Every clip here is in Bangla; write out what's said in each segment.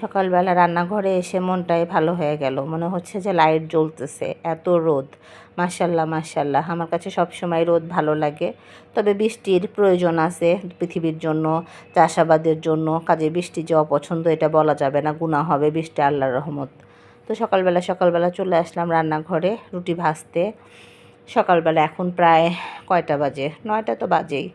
সকালবেলা রান্নাঘরে এসে মনটাই ভালো হয়ে গেল। মনে হচ্ছে যে লাইট জ্বলতেছে, এত রোদ। মাসাল্লাহ মাসাল্লাহ আমার কাছে সবসময় রোদ ভালো লাগে। তবে বৃষ্টির প্রয়োজন আছে পৃথিবীর জন্য, চাষাবাদের জন্য। কাজে বৃষ্টি যে অপছন্দ, এটা বলা যাবে না। গুণা হবে বৃষ্টি, আল্লাহর রহমত। তো সকালবেলা সকালবেলা চলে আসলাম রান্নাঘরে রুটি ভাজতে। সকালবেলা এখন প্রায় কয়টা বাজে? নয়টা তো বাজেই।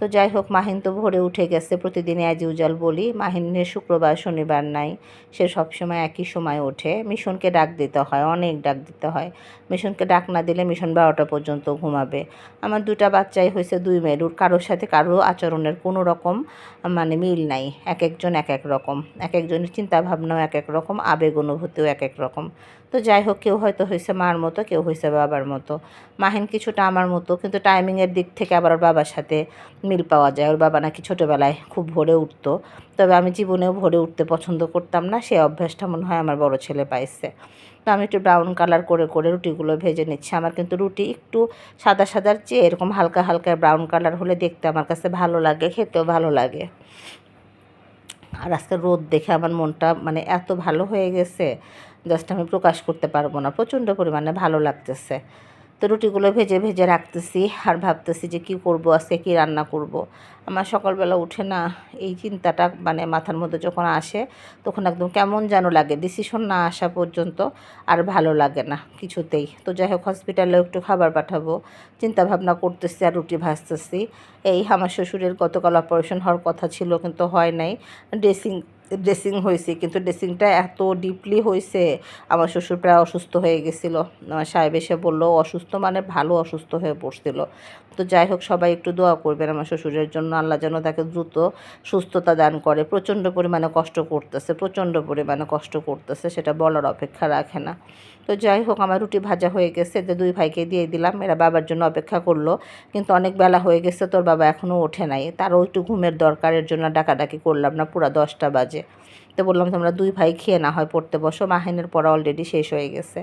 তো যাই হোক, মাহিন তো ভোরে উঠে গেছে। প্রতিদিন অ্যাজ ইউজাল বলি, মাহিনের শুক্রবার, শনিবার নাই। সে সবসময় একই সময় ওঠে। মিশনকে ডাক দিতে হয়, অনেক ডাক দিতে হয়। মিশনকে ডাক না দিলে মিশন বারোটা পর্যন্ত ঘুমাবে। আমার দুটা বাচ্চাই হয়েছে, দুই মেরুর কারোর সাথে কারও আচরণের কোনো রকম মানে মিল নাই। এক একজন এক এক রকম। এক একজনের চিন্তাভাবনাও এক এক রকম, আবেগ অনুভূতিও এক এক রকম। তো যাই হোক, কেউ হয়তো হয়েছে মার মতো, কেউ হয়েছে বাবার মতো। মাহিন কিছুটা আমার মতো, কিন্তু টাইমিংয়ের দিক থেকে আবার ওর বাবার সাথে মিল পাওয়া যায়। ওর বাবা নাকি ছোটোবেলায় খুব ভোরে উঠতো। তবে আমি জীবনেও ভোরে উঠতে পছন্দ করতাম না, সে অভ্যাসটা মনে হয় আমার বড় ছেলে পাইছে। তো আমি একটু ব্রাউন কালার করে করে রুটিগুলো ভেজে নিচ্ছি। আমার কিন্তু রুটি একটু সাদা সাদার চেয়ে এরকম হালকা হালকা ব্রাউন কালার হলে দেখতে আমার কাছে ভালো লাগে, খেতেও ভালো লাগে। আর আজকে রোদ দেখে আমার মনটা মানে এত ভালো হয়ে গেছে জাস্ট আমি প্রকাশ করতে পারব না। প্রচণ্ড পরিমাণে ভালো লাগতেছে। তো রুটিগুলো ভেজে ভেজে রাখতেছি আর ভাবতেছি যে কি করব, আজকে কি রান্না করব। আমার সকালবেলা উঠে না এই চিন্তাটা মানে মাথার মধ্যে যখন আসে তখন একদম কেমন যেন লাগে ডিসিশন না আসা পর্যন্ত আর ভালো লাগে না কিছুতেই। তো যাই হোক হসপিটালেও একটু খাবার পাঠাবো। চিন্তা ভাবনা করতেছি আর রুটি ভাজতেছি। এই আমার শ্বশুরের গতকাল অপারেশন হওয়ার কথা ছিল কিন্তু হয় নাই। ড্রেসিং ড্রেসিং হয়েছে, কিন্তু ড্রেসিংটা এত ডিপলি হয়েছে, আমার শ্বশুর প্রায় অসুস্থ হয়ে গেছিল। আমার সাহেব এসে বলল, অসুস্থ মানে ভালো অসুস্থ হয়ে পড়ছিল। তো যাই হোক, সবাই একটু দোয়া করবেন আমার শ্বশুরের জন্য, আল্লাহ যেন তাকে দ্রুত সুস্থতা দান করে। প্রচণ্ড পরিমাণে কষ্ট করতেছে, প্রচণ্ড পরিমাণে কষ্ট করতেছে, সেটা বলার অপেক্ষা রাখে না। তো যাই হোক, আমার রুটি ভাজা হয়ে গেছে যে দুই ভাইকে দিয়ে দিলাম, এরা বাবার জন্য অপেক্ষা করল, কিন্তু অনেক বেলা হয়ে গেছে, তোর বাবা এখনও ওঠে নাই। তারও একটু ঘুমের দরকারের জন্য ডাকাডাকি করলাম না, পুরো দশটা বাজে। তো বললাম, তোমরা দুই ভাই খেয়ে না হয় পড়তে বসো, মাহিনের পড়া অলরেডি শেষ হয়ে গেছে।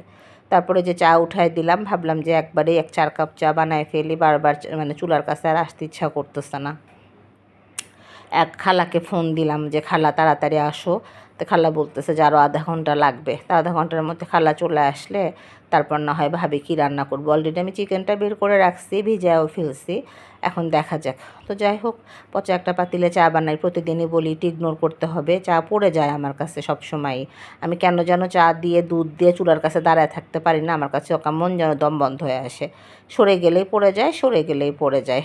তারপরে যে চা উঠায় দিলাম, ভাবলাম যে একবারে এক চার কাপ চা বানায় ফেলি, বারবার মানে চুলার কাছে আর আসতে ইচ্ছা করতেছে না। এক খালাকে ফোন দিলাম যে, খালা, তাড়াতাড়ি আসো। তো খালা বলতেছে যে আরও আধা ঘণ্টা লাগবে। তা আধা ঘণ্টার মধ্যে খালা চলে আসলে তারপর না হয় ভাবি কী রান্না করব। অলরেডি আমি চিকেনটা বের করে রাখছি, ভিজাও ফেলছি, এখন দেখা যাক। তো যাই হোক, পচা একটা পাতিলে চা বানাই, প্রতিদিনই বলি ইগনোর করতে হবে, চা পড়ে যায় আমার কাছে সব সময় আমি কেন যেন চা দিয়ে, দুধ দিয়ে চুলার কাছে দাঁড়ায় থাকতে পারি না, আমার কাছে মন যেন দম বন্ধ হয়ে আসে। সরে গেলেই পড়ে যায়, সরে গেলেই পড়ে যায়।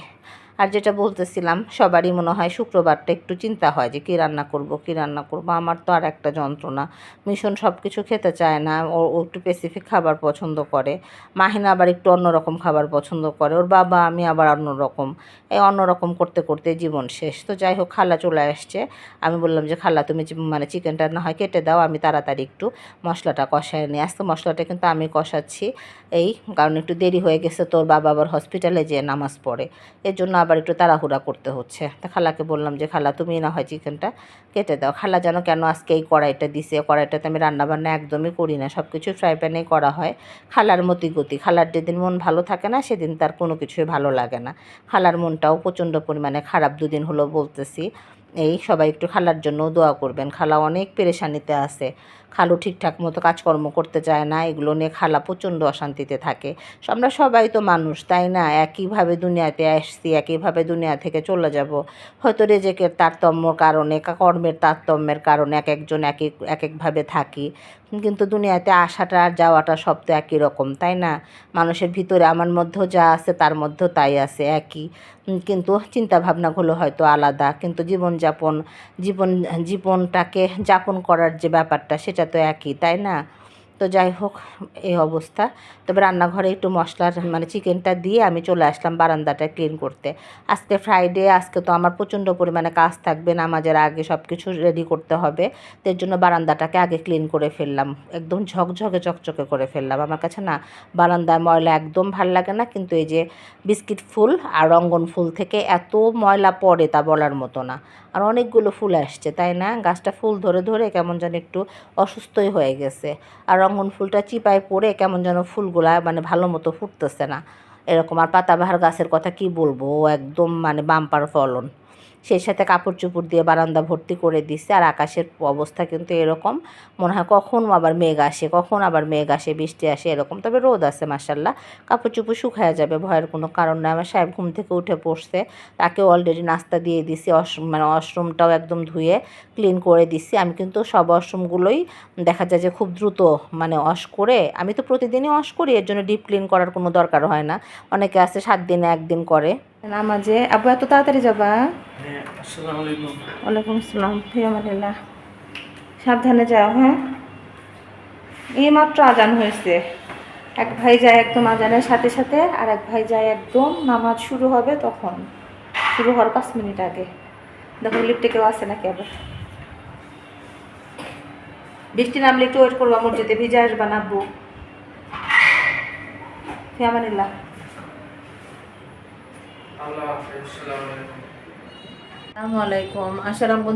আর যেটা বলতেছিলাম, সবারই মনে হয় শুক্রবারটা একটু চিন্তা হয় যে কী রান্না করব, কী রান্না করব। আমার তো আর একটা যন্ত্রণা। মিশন সব কিছু খেতে চায় না, ও একটু স্পেসিফিক খাবার পছন্দ করে। মাহিনা আবার একটু অন্যরকম খাবার পছন্দ করে। ওর বাবা, আমি আবার অন্যরকম। এই অন্যরকম করতে করতে জীবন শেষ। তো যাই হোক, খালা চলে আসছে। আমি বললাম যে, খালা, তুমি মানে চিকেনটা না হয় কেটে দাও, আমি তাড়াতাড়ি একটু মশলাটা কষায় নিই। আজকে মশলাটা কিন্তু আমি কষাচ্ছি। এই, কারণ একটু দেরি হয়ে গেছে, তোর বাবা আবার হসপিটালে যেয়ে নামাজ পড়ে। এর জন্য আবার একটু তাড়াহুড়া করতে হচ্ছে। তা খালাকে বললাম যে, খালা, তুমি না হয় চিকেনটা কেটে দাও। খালা যেন কেন আজকে এই কড়াইটা দিছে? কড়াইটাতে আমি রান্নাবান্না একদমই করি না। সব কিছু ফ্রাই প্যানেই করা হয়। খালার মতি গতি। খালার যেদিন মন ভালো থাকে না, সেদিন তার কোনো কিছুই ভালো লাগে না। খালার মনটাও প্রচণ্ড পরিমাণে খারাপ দুদিন হলো বলতেছি। এই সবাই একটু খালার জন্য দোয়া করবেন। খালা অনেক পেরেশানিতে আছে। খালু ঠিকঠাক মতো কাজকর্ম করতে চায় না, এগুলো নিয়ে খালা প্রচণ্ড অশান্তিতে থাকে। আমরা সবাই তো মানুষ, তাই না? একইভাবে দুনিয়াতে আসছি, একইভাবে দুনিয়া থেকে চলে যাব। হয়তো রেজেকের তারতম্যর কারণে কর্মের তারতম্যের কারণে এক একজন এক এক এক একভাবে থাকি। কিন্তু দুনিয়াতে আসাটা আর যাওয়াটা সব তো একই রকম, তাই না? মানুষের ভিতরে আমার মধ্যেও যা আছে তার মধ্যেও তাই আছে, একই। কিন্তু চিন্তা ভাবনাগুলো হয়তো আলাদা। কিন্তু জীবনযাপন, জীবন, জীবনটাকে যাপন করার যে ব্যাপারটা, সেটা তো একই তাই না? তো যাই হোক এই অবস্থা। তবে রান্নাঘরে একটু মশলার মানে চিকেনটা দিয়ে আমি চলে আসলাম বারান্দাটা ক্লিন করতে। আজকে ফ্রাইডে আজকে তো আমার প্রচণ্ড পরিমাণে কাজ থাকবে, নামাজের আগে সব কিছু রেডি করতে হবে। তার জন্য বারান্দাটাকে আগে ক্লিন করে ফেললাম। একদম ঝকঝকে, চকচকে করে ফেললাম। আমার কাছে না, বারান্দায় ময়লা একদম ভালো লাগে না, কিন্তু এই যে বিস্কিট ফুল আর রঙ্গন ফুল থেকে এত ময়লা পড়ে তা বলার মতো না। আর অনেকগুলো ফুল আসছে, তাই না? গাছটা ফুল ধরে ধরে কেমন যেন একটু অসুস্থই হয়ে গেছে। আর রঙ্গন ফুলটা চিপায় পড়ে কেমন যেন ফুলগুলা মানে ভালো মতো ফুটতেছে না। এরকম আর পাতাবাহার গাছের কথা কি বলব? একদম মানে বাম্পার ফলন। সেই সাথে কাপড় চুপড় দিয়ে বারান্দা ভর্তি করে দিছে। আর আকাশের অবস্থা কিন্তু এরকম। মনে হয় কখন আবার মেঘ আসে, কখন আবার মেঘ আসে, বৃষ্টি আসে, এরকম। তবে রোদ আছে মাসাল্লাহ কাপড় চুপড় শুকায় যাবে, ভয়ের কোনো কারণ নাই। আমার সাহেব ঘুম থেকে উঠে পড়ছে। তাকে অলরেডি নাস্তা দিয়ে দিছি, অশ মানে ওয়াশরুমটাও একদম ধুয়ে ক্লিন করে দিছি। আমি কিন্তু সব ওয়াশরুমগুলোই দেখা যায় যে খুব দ্রুত মানে ওয়াশ করে, আমি তো প্রতিদিনই ওয়াশ করি, এর জন্য ডিপ ক্লিন করার কোনো দরকার হয় না। অনেকে আছে সাত দিনে একদিন করে। নামাজে। আবু এত তাড়াতাড়ি যাবা? হ্যাঁ ওয়ালাইকুম আসসালাম ফিয়ামানিল্লাহ সাবধানে যাও হ্যাঁ? এই মাত্র আজান হয়েছে। এক ভাই যায় একদম আজানের সাথে সাথে আর এক ভাই যায় একদম নামাজ শুরু হবে তখন। শুরু হওয়ার পাঁচ মিনিট আগে। দেখো লিফটে কেউ আসে নাকি আবার? বৃষ্টি নামলে একটু ওয়েট করব মসজিদে ভিজে আসবা নাববো ফিয়ামানিল্লাহ।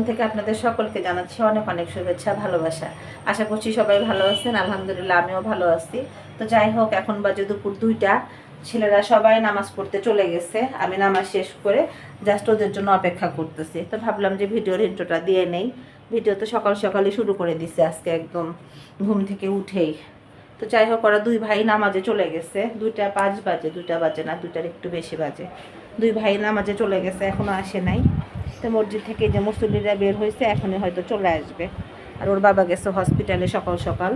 থেকে আপনাদের সকলকে জানাচ্ছি অনেক অনেক শুভেচ্ছা, ভালোবাসা। আশা করছি সবাই ভালো আছেন, আলহামদুলিল্লাহ আমিও ভালো আছি। তো যাই হোক, এখন বাজে দুপুর দুইটা। ছেলেরা সবাই নামাজ পড়তে চলে গেছে। আমি নামাজ শেষ করে জাস্ট ওদের জন্য অপেক্ষা করতেছি। তো ভাবলাম যে ভিডিওর ইন্ট্রোটা দিয়ে নেই। ভিডিও তো সকাল সকালই শুরু করে দিছে আজকে একদম। ঘুম থেকে উঠেই। তো যাই হোক, ওরা দুই ভাই নামাজে চলে গেছে। দুইটা পাঁচ বাজে, দুইটা বাজে না, দুইটার একটু বেশি বাজে। দুই ভাই নামাজে চলে গেছে, এখনও আসে নাই। তো মসজিদ থেকে যে মুসল্লিরা বের হয়েছে, এখনই হয়তো চলে আসবে। আর ওর বাবা গেছে হসপিটালে সকাল সকাল।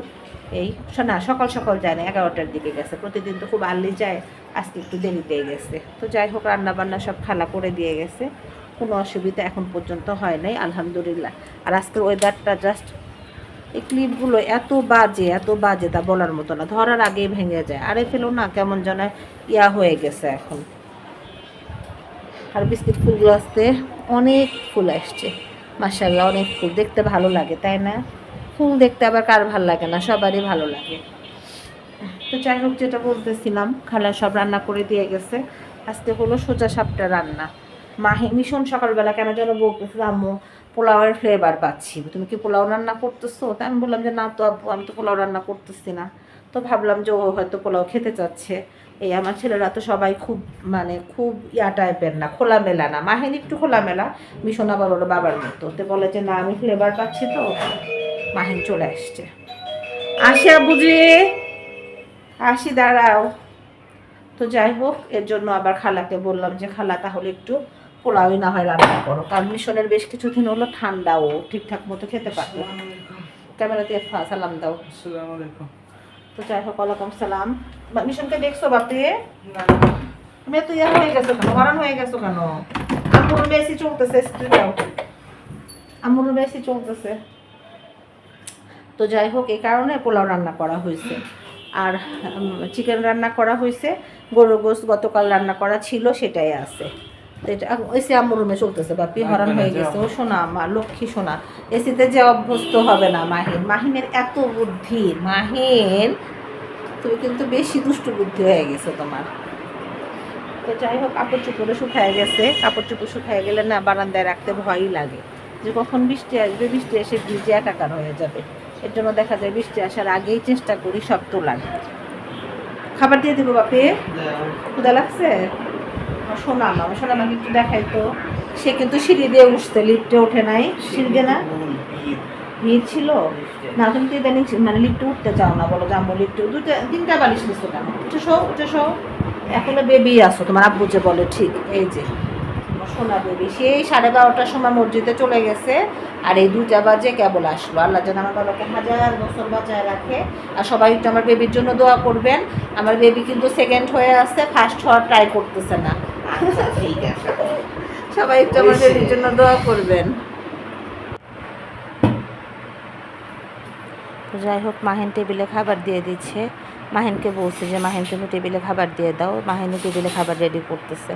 এই না, সকাল সকাল যায় না, এগারোটার দিকে গেছে। প্রতিদিন তো খুব আর্লি যায়, আজকে একটু দেরিতেই গেছে। তো যাই হোক রান্না বান্না সব খালা করে দিয়ে গেছে। কোনো অসুবিধা এখন পর্যন্ত হয় নাই, আলহামদুলিল্লাহ। আর আজকের ওয়েদারটা জাস্ট এই ক্লিপগুলো এত বাজে এত বাজে তা বলার মতো না। ধরার আগেই ভেঙে যায়। আরে ফেলো না, কেমন যেন ইয়া হয়ে গেছে এখন। আর বিস্কিট ফুলগুলো আসতে অনেক ফুল আসছে। মাসাল্লাহ অনেক ফুল। দেখতে ভালো লাগে, তাই না? ফুল দেখতে আবার কার ভালো লাগে না? সবারই ভালো লাগে। তো যাই হোক, যেটা বলতেছিলাম, খালা সব রান্না করে দিয়ে গেছে। আজকে হলো সোজা সাপটা রান্না। মাহি, মিশন সকালবেলা কেন যেন বলতেছে, আম্মু পোলাওয়ের ফ্লেভার পাচ্ছি। তুমি কি পোলাও রান্না করতেছো? তা আমি বললাম যে, না তো আব্বু, আমি তো পোলাও রান্না করতেছি না। তো ভাবলাম যে, ও হয়তো পোলাও খেতে চাচ্ছে। এই আমার ছেলেরা তো সবাই খুব মানে খুব ইয়া টাইপের না, খোলামেলা না। মাহিন একটু খোলামেলা, মিশন আবার ওর বাবার মতো। তো বলে যে, না, আমি ফ্লেভার পাচ্ছি তো। মাহিন চলে আসছে। আসি বুঝি আসি, দাঁড়াও। তো যাই হোক, এর জন্য আবার খালাকে বললাম যে, খালা, তাহলে একটু পোলাওই না হয় রান্না করো। কারণ মিশনের বেশ কিছুদিন হলো ঠান্ডাও ঠিকঠাক মতো খেতে আলাইকুম ক্যামেরাতে সালাম দাও। তো যাই হোক ওয়ালাইকুম সালাম। মিশনকে দেখছ বাপরে? তুমি এত ইয়া হয়ে গেছো কেন? হরান হয়ে গেছো কেন? আম্মুর বেশি চলতেছে স্ত্রী দাও। বেশি চলতেছে। তো যাই হোক এই কারণে পোলাও রান্না করা হয়েছে। আর চিকেন রান্না করা হয়েছে। গরুর গোস গতকাল রান্না করা ছিল সেটাই আছে। তো এটা এসি আম্মুর রুমে চলতেছে বাপি হরান হয়ে গেছে। ও শোনা মা লক্ষ্মী শোনা। এসিতে যে অভ্যস্ত হবে না মাহিন। মাহিনের এত বুদ্ধি মাহিন তুমি কিন্তু বেশি দুষ্টু বুদ্ধি হয়ে গেছে তোমার। তো যাই হোক কাপড় চুপড়ে শুকায় গেছে। কাপড় চুপড় শুকায় গেলে না বারান্দায় রাখতে ভয়ই লাগে। যে কখন বৃষ্টি আসবে বৃষ্টি এসে ভিজে একাকার হয়ে যাবে। এর জন্য দেখা যায় বৃষ্টি আসার আগেই চেষ্টা করি সব তোলার খাবার দিয়ে দেবো বাপে? ক্ষুদা লাগছে? আমার সোনা আমার সোনা মাকে একটু দেখাই তো সে কিন্তু সিঁড়ি দিয়ে উঠছে লিফটে ওঠে নাই। সিঁড়ি না? ভিড় ছিল। না, তুমি তো ইদানিং মানে লিফটে উঠতে চাও না, বলো জাম্বো লিফটে দুটো তিনটা বালিশ নিচ্ছ কেন? উঠে শো উঠে শো। এখনও বেবি আসো তোমার আব্বু যে বলে, ঠিক। এই যে সোনা বেবি সেই সাড়ে বারোটার সময় মসজিদে চলে গেছে। আর এই দুটা বাজে কেবল আসলো। আল্লাহ যেন আমার বাবাকে হাজার বছর বাঁচায় রাখে। আর সবাই একটু আমার বেবির জন্য দোয়া করবেন। আমার বেবি কিন্তু সেকেন্ড হয়ে আসছে ফার্স্ট হওয়ার ট্রাই করতেছে না। ঠিক আছে সবাই একটু আমাদের জন্য দোয়া করবেন। তো যাই হোক মাহিন টেবিলে খাবার দিয়ে দিচ্ছে। মাহিনকে বলছে যে মাহিন তুমি টেবিলে খাবার দিয়ে দাও। মাহিনী টেবিলে খাবার রেডি করতেছে।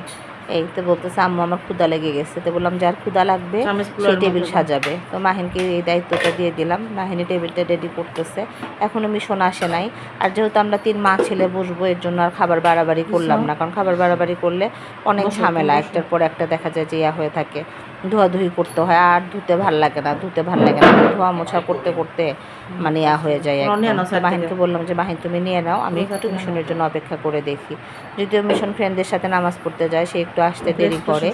এই তো বলতেছে আম্মু আমার ক্ষুদা লেগে গেছে। তো বললাম যার ক্ষুদা লাগবে সেই টেবিল সাজাবে। তো মাহিনকে এই দায়িত্বটা দিয়ে দিলাম। মাহিনী টেবিলটা রেডি করতেছে। এখনও মিশন আসে নাই। আর যেহেতু আমরা তিন মা ছেলে বসবো এর জন্য আর খাবার বাড়াবাড়ি করলাম না। কারণ খাবার বাড়াবাড়ি করলে অনেক ঝামেলা একটার পর একটা দেখা যায় যে ইয়া হয়ে থাকে। ধোয়াধুয়ি করতে হয় আর ধুতে ভালো লাগে না ধুতে ভালো লাগে না। ধোয়া মোছা করতে করতে মানে ইয়া হয়ে যায়। মাহিনকে বললাম যে মাহিন তুমি নিয়ে নাও আমি একটু মিশনের জন্য অপেক্ষা করে দেখি। যদিও মিশন ফ্রেন্ডদের সাথে নামাজ পড়তে যায় সে একটু আসতে দেরি করে।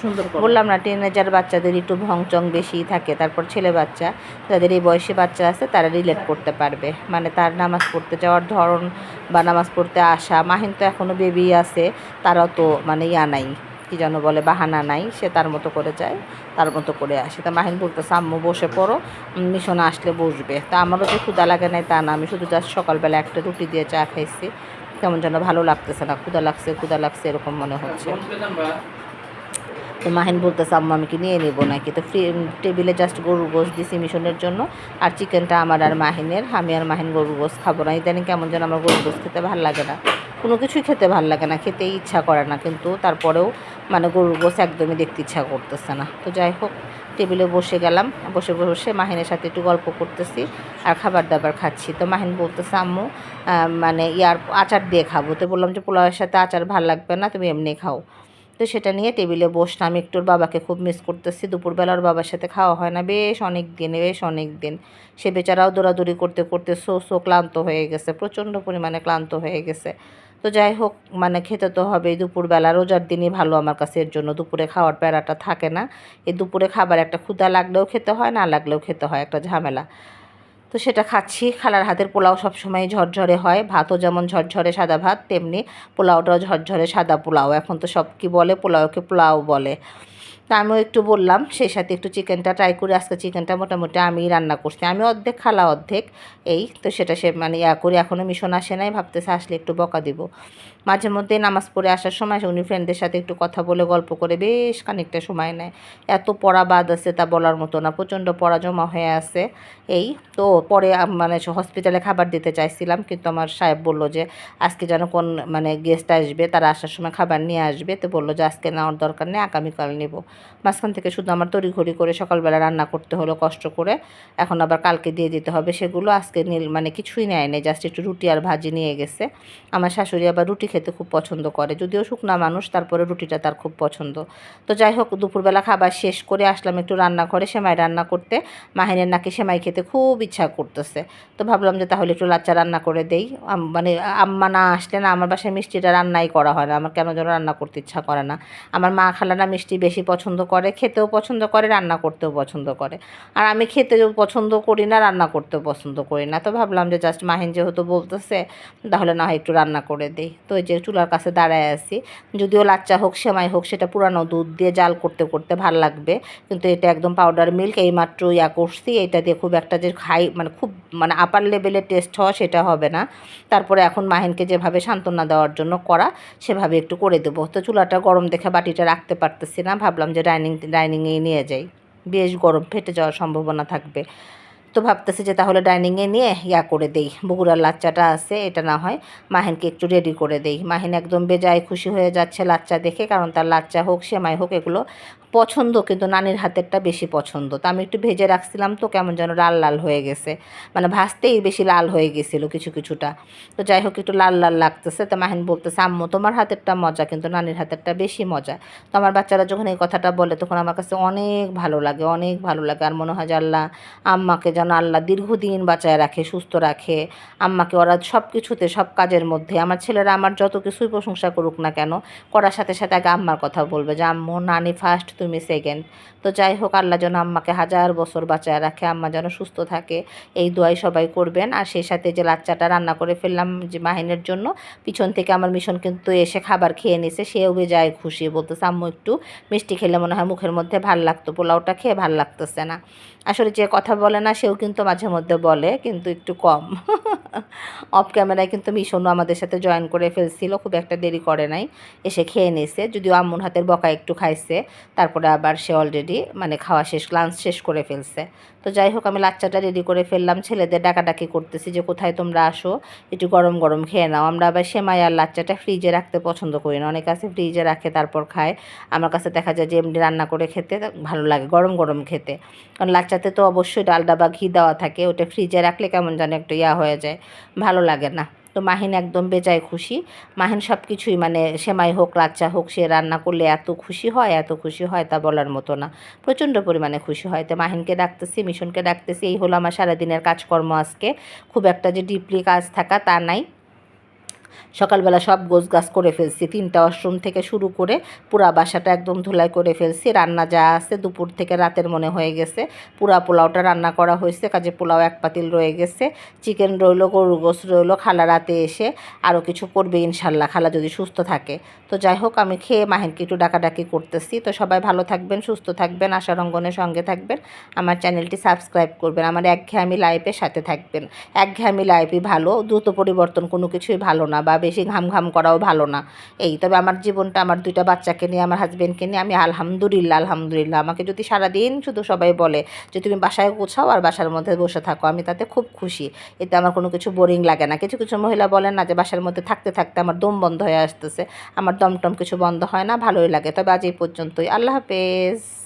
বললাম না টিনেজার বাচ্চাদের একটু ভংচং বেশি থাকে তারপর ছেলে বাচ্চা যাদের এই বয়সী বাচ্চা আছে তারা রিলেট করতে পারবে। মানে তার নামাজ পড়তে যাওয়ার ধরন বা নামাজ পড়তে আসা মাহিন তো এখনও বেবি আছে তারাও তো মানে ইয়া নাই। কি যেন বলে, বাহানা নাই, সে তার মতো করে যায়, তার মতো করে আসে। তা মাহিন বলতেছে, আম্মু, বসে পড়ো মিশন আসলে বসবে। তা আমারও যে ক্ষুদা লাগে নাই তা না, আমি শুধু জাস্ট সকালবেলা একটা রুটি দিয়ে চা খাইছি। কেমন যেন ভালো লাগতেছে না ক্ষুদা লাগছে ক্ষুদা লাগছে, এরকম মনে হচ্ছে। তো মাহিন বলতেছে, আম্মা, আমি কি নিয়ে নেব নাকি? তো ফ্রি টেবিলে জাস্ট গরুর গোস দিছি মিশনের জন্য। আর চিকেনটা আমার আর মাহিনের, আমি আর মাহিন গরুর গোস খাব না। ইদানিং কেমন যেন আমার গরুর গোস খেতে ভালো লাগে না। কোনো কিছুই খেতে ভালো লাগে না, খেতেই ইচ্ছা করে না। কিন্তু তারপরেও মানে গরুর গোস একদমই দেখতে ইচ্ছা করতেছে না। তো যাই হোক, টেবিলে বসে গেলাম। বসে বসে মাহিনের সাথে একটু গল্প করতেছি আর খাবার দাবার খাচ্ছি। তো মাহিন বলতেছে, আম্মু মানে ইয়ার আচার দিয়ে খাব। তো বললাম যে, পোলাওয়ের সাথে আচার ভালো লাগবে না, তুমি এমনি খাও। তো সেটা নিয়ে টেবিলে বসলাম। একটু বাবাকে খুব মিস করতেছি। দুপুরবেলা ওর বাবার সাথে খাওয়া হয় না। বেশ অনেক দিন বেশ অনেক দিন সে বেচারাও দৌড়াদৌড়ি করতে করতে সো সো ক্লান্ত হয়ে গেছে। প্রচণ্ড পরিমাণে ক্লান্ত হয়ে গেছে। তো যাই হোক মানে খেতে তো হবেই। দুপুরবেলা রোজার দিনই ভালো আমার কাছে। এর জন্য দুপুরে খাওয়ার প্যারাটা থাকে না। এই দুপুরে খাবার একটা ক্ষুধা লাগলেও খেতে হয়, না লাগলেও খেতে হয়। একটা ঝামেলা। তো সেটা খাচ্ছি। খালার হাতের পোলাও সবসময় ঝরঝরে হয়। ভাতও যেমন ঝরঝরে সাদা ভাত, তেমনি পোলাওটাও ঝরঝরে সাদা পোলাও। এখন তো সব কি বলে, পোলাওকে পোলাও বলে। তা আমিও একটু বললাম, সেই সাথে একটু চিকেনটা ট্রাই করে আজকে চিকেনটা মোটামুটি আমি রান্না করছি। আমি অর্ধেক, খালা অর্ধেক, এই তো সেটা সে মানে ইয়া করি এখনও মিশন আসে নাই, ভাবতেছে আসলে একটু বকা দিব। মাঝে মধ্যে নামাজ পড়ে আসার সময় উনি ফ্রেন্ডদের সাথে একটু কথা বলে গল্প করে বেশ খানিকটা সময় নেয়। এত পড়া বাদ আছে তা বলার মতো না, প্রচণ্ড পড়া জমা হয়ে আছে এই। তো পরে মানে হসপিটালে খাবার দিতে চাইছিলাম, কিন্তু আমার সাহেব বলল যে, আজকে যেন কোন মানে গেস্ট আসবে, তারা আসার সময় খাবার নিয়ে আসবে। তো বলল যে, আজকে নেওয়ার দরকার নেই, আগামীকাল নেব। মাঝখান থেকে শুধু আমার তড়িঘড়ি করে সকালবেলা রান্না করতে হলো কষ্ট করে। এখন আবার কালকে দিয়ে দিতে হবে সেগুলো। আজকে মানে কিছুই নেয় জাস্ট একটু রুটি আর ভাজি নিয়ে গেছে। আমার শাশুড়ি আবার রুটি খেতে খুব পছন্দ করে। যদিও শুকনা মানুষ, তারপরে রুটিটা তার খুব পছন্দ। তো যাই হোক, দুপুরবেলা খাবার শেষ করে আসলাম একটু রান্নাঘরে সেমাই রান্না করতে। মাহিনের নাকি সেমাই খেতে খুব ইচ্ছা করতেছে। তো ভাবলাম যে তাহলে একটু লাচ্চা রান্না করে দেই। মানে আম্মা না আসলে না, আমার বাসায় মিষ্টিটা রান্নাই করা হয় না। আমার কেন যেন রান্না করতে ইচ্ছা করে না। আমার মা খালারা মিষ্টি বেশি পছন্দ করে, খেতেও পছন্দ করে, রান্না করতেও পছন্দ করে। আর আমি খেতেও পছন্দ করি না, রান্না করতেও পছন্দ করি না। তো ভাবলাম যে জাস্ট মাহিন যেহেতু বলতেছে, তাহলে না হয় একটু রান্না করে দিই। তো ওই যে চুলার কাছে দাঁড়ায় আছি। যদিও লাচ্চা হোক, সেমাই হোক, সেটা পুরানো দুধ দিয়ে জাল করতে করতে ভালো লাগবে। কিন্তু এটা একদম পাউডার মিল্ক এইমাত্র ইয়া করছি। এটা দিয়ে খুব একটা যে খাই মানে খুব মানে আপার লেভেলের টেস্ট হওয়া সেটা হবে না। তারপরে এখন মাহিনকে যেভাবে সান্ত্বনা দেওয়ার জন্য করা, সেভাবে একটু করে দেবো। তো চুলাটা গরম দেখে বাটিটা রাখতে পারতেছি না। ভাবলাম যে ডাইনিং ডাইনিংয়ে নিয়ে যাই। বেশ গরম, ফেটে যাওয়ার সম্ভাবনা থাকবে। তো ভাবতেছি যে তাহলে ডাইনিংয়ে নিয়ে ইয়া করে দেই। বগুড়ার লাচ্চাটা আছে, এটা না হয় মাহিনকে একটু রেডি করে দেই। মাহিন একদম বেজায় খুশি হয়ে যাচ্ছে লাচ্চা দেখে, কারণ তার লাচ্চা হোক, সেমাই হোক, এগুলো পছন্দ, কিন্তু নানির হাতেরটা বেশি পছন্দ। তো আমি একটু ভেজে রাখছিলাম তো কেমন যেন লাল লাল হয়ে গেছে। মানে ভাজতেই বেশি লাল হয়ে গেছিল কিছু কিছুটা। তো যাই হোক, একটু লাল লাল লাগতেছে। তো মাহিন বলতেছে, আম্মু, তোমার হাতেরটা মজা, কিন্তু নানির হাতেরটা বেশি মজা। তো আমার বাচ্চারা যখন এই কথাটা বলে, তখন আমার কাছে অনেক ভালো লাগে, অনেক ভালো লাগে। আর মনে হয় যে আল্লাহ আম্মাকে যেন আল্লাহ দীর্ঘদিন বাঁচায় রাখে, সুস্থ রাখে। আম্মাকে ওরা সব কিছুতে, সব কাজের মধ্যে, আমার ছেলেরা আমার যত কিছুই প্রশংসা করুক না কেন, করার সাথে সাথে আগে আম্মার কথা বলবে যে, আম্মু, নানি ফার্স্ট তুমি সেকেন্ড তো যাই হোক, আল্লাহ যেন আম্মাকে হাজার বছর বাঁচায় রাখে, আম্মা যেন সুস্থ থাকে। এই দোয়াই সবাই করবেন। আর সেই সাথে যে লাচ্চাটা রান্না করে ফেললাম যে মাহিনের জন্য, পিছন থেকে আমার মিশন কিন্তু এসে খাবার খেয়ে নিছে সেও যায় খুশি। বলতেছে, আম্মু, একটু মিষ্টি খেলে মনে হয় মুখের মধ্যে ভালো লাগতো, পোলাওটা খেয়ে ভালো লাগতেছে না। আসলে যে কথা বলে না, সেও কিন্তু মাঝে মধ্যে বলে, কিন্তু একটু কম। অফ ক্যামেরায় কিন্তু মিশনও আমাদের সাথে জয়েন করে ফেলছিল, খুব একটা দেরি করে নাই। এসে খেয়ে নিয়েছে যদিও আম্মুর হাতের বকা একটু খাইছে, তারপরে আবার সে অলরেডি মানে খাওয়া শেষ লাঞ্চ শেষ করে ফেলছে। তো যাই হোক, আমি লাচ্চাটা রেডি করে ফেললাম, ছেলেদের ডাকাডাকি করতেছি যে কোথায় তোমরা আসো, একটু গরম গরম খেয়ে নাও। আমরা আবার সেমাই আর লাচ্চাটা ফ্রিজে রাখতে পছন্দ করি না। অনেক আছে ফ্রিজে রাখে, তারপর খায়। আমার কাছে দেখা যায় যে, এমনি রান্না করে খেতে ভালো লাগে, গরম গরম খেতে। কারণ লাচ্চাতে তো অবশ্যই ডালডা বা ঘি দেওয়া থাকে, ওটা ফ্রিজে রাখলে কেমন যেন একটু ইয়া হয়ে যায়, ভালো লাগে না। তো মাহিন একদম বেজায় খুশি, মাহিন সব কিছুই মানে সেমাই হোক, লাচ্চা হোক, সে রান্না করলে এত খুশি হয়, এত খুশি হয় তা বলার মতো না, প্রচণ্ড পরিমাণে খুশি হয়। তো মাহিনকে ডাকতেছি, মিশনকে ডাকতেছি, এই হলো আমার সারাদিনের কাজকর্ম আজকে, খুব একটা যে ডিপলি কাজ থাকা তা নাই। সকালবেলা সব গোছ গাছ করে ফেলছি। তিনটা ওয়াশরুম থেকে শুরু করে পুরা বাসাটা একদম ধুলাই করে ফেলছি। রান্না যা আছে দুপুর থেকে রাতের মনে হয়ে গেছে। পুরা পোলাওটা রান্না করা হয়েছে। কাজে পোলাও এক পাতিল রয়ে গেছে। চিকেন রইল, গরুর গোস রইল, খালা রাতে এসে আরও কিছু করবে ইনশাল্লাহ। খালা যদি সুস্থ থাকে। তো যাই হোক, আমি খেয়ে মাহিনকে একটু ডাকাডাকি করতেছি। তো সবাই ভালো থাকবেন, সুস্থ থাকবেন, আশা রঙ্গনের সঙ্গে থাকবেন। আমার চ্যানেলটি সাবস্ক্রাইব করবেন। আমার একঘেয়েমি লাইফের সাথে থাকবেন। একঘেয়েমি লাইফই ভালো, দ্রুত পরিবর্তন কোনো কিছুই ভালো না। বা বেশি ঘাম ঘাম করাও ভালো না। এই তবে আমার জীবনটা, আমার দুইটা বাচ্চাকে নিয়ে, আমার হাজব্যান্ডকে নিয়ে আমি আলহামদুলিল্লাহ আলহামদুলিল্লাহ। আমাকে যদি সারাদিন শুধু সবাই বলে যে, তুমি বাসায় গোছাও আর বাসার মধ্যে বসে থাকো, আমি তাতে খুব খুশি। এতে আমার কোনো কিছু বোরিং লাগে না। কিছু কিছু মহিলা বলেন না যে, বাসার মধ্যে থাকতে থাকতে আমার দম বন্ধ হয়ে আসতেছে। আমার দমটম কিছু বন্ধ হয় না, ভালোই লাগে। তবে আজ এই পর্যন্তই। আল্লাহ হাফেজ।